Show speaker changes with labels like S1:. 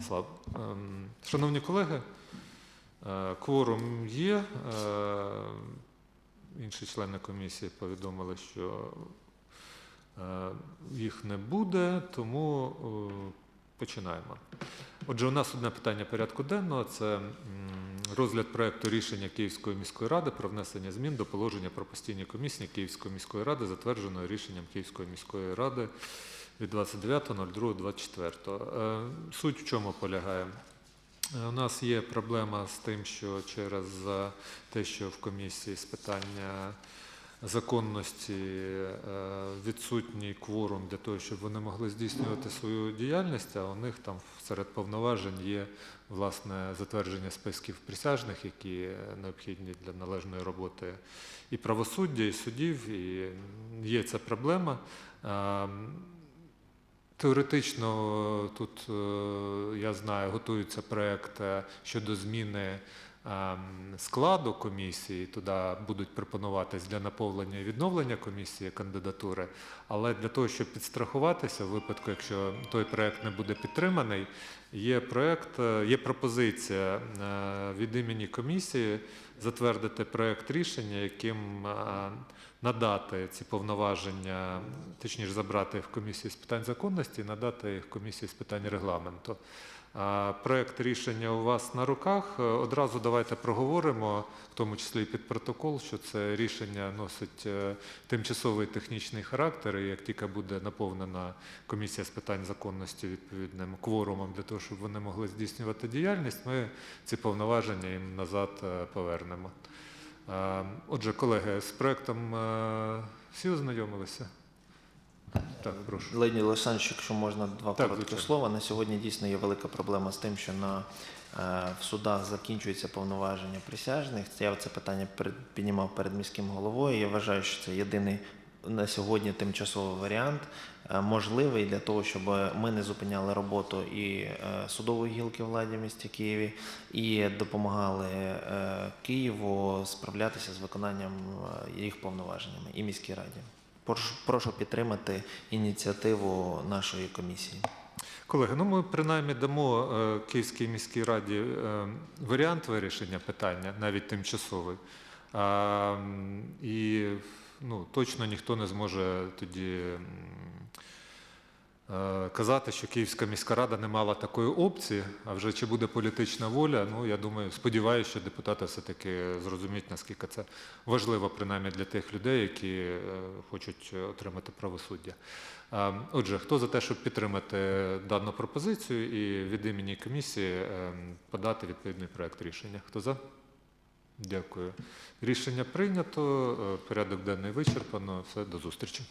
S1: Слав. Ем, Шановні колеги, е, кворум є. е, Інші члени комісії повідомили, що е, їх не буде, тому починаємо. Отже, у нас одне питання порядку денного це розгляд проекту рішення Київської міської ради про внесення змін до положення про постійні комісії Київської міської ради, затвердженої рішенням Київської міської ради від 29.02.24. Е, Суть в чому полягає? Е, У нас є проблема з тим, що через е, те, що в комісії з питання законності відсутній кворум для того, щоб вони могли здійснювати свою діяльність, а у них там серед повноважень є власне затвердження списків присяжних, які необхідні для належної роботи і правосуддя, і судів, і є ця проблема. Е, Теоретично тут, е, я знаю, готується проект е, щодо зміни складу комісії. Туди будуть пропонуватись для наповнення і відновлення комісії кандидатури. Але для того, щоб підстрахуватися, в випадку, якщо той проект не буде підтриманий, є проект, е, є пропозиція е, від імені комісії затвердити проект рішення, яким е, надати ці повноваження, точніше забрати в комісії з питань законності і надати їх комісії з питань регламенту. Проект рішення у вас на руках. Е, Одразу давайте проговоримо, в тому числі і під протокол, що це рішення носить е, тимчасовий технічний характер. І як тільки буде наповнена комісія з питань законності відповідним кворумом для того, щоб вони могли здійснювати діяльність, ми ці повноваження їм назад е, повернемо. Отже, колеги, з проектом всі ознайомилися? Так, прошу.
S2: Леонід Олександрович, якщо можна, два
S1: Так,
S2: короткі
S1: звичайно.
S2: слова. На сьогодні дійсно є велика проблема з тим, що на, е, в судах закінчується повноваження присяжних. Я це питання піднімав перед міським головою. Я вважаю, що це єдиний на сьогодні тимчасовий варіант, е, можливий для того, щоб ми не зупиняли роботу і е, судової гілки влади в місті Києві, і допомагали Києву справлятися з виконанням їх повноваженнями і міській раді. Прошу, підтримати ініціативу нашої комісії.
S1: Колеги, ну ми принаймні дамо е, Київській міській раді е, варіант вирішення питання, навіть тимчасовий. І ну, точно ніхто не зможе тоді казати, що Київська міська рада не мала такої опції, а вже чи буде політична воля, ну я думаю, сподіваюся, що депутати все-таки зрозуміють, наскільки це важливо, принаймні для тих людей, які е, хочуть отримати правосуддя. Е, Отже, хто за те, щоб підтримати дану пропозицію і від імені комісії е, подати відповідний проект рішення? Хто за? Дякую. Рішення прийнято. Е, Порядок денний вичерпано. Все, до зустрічі.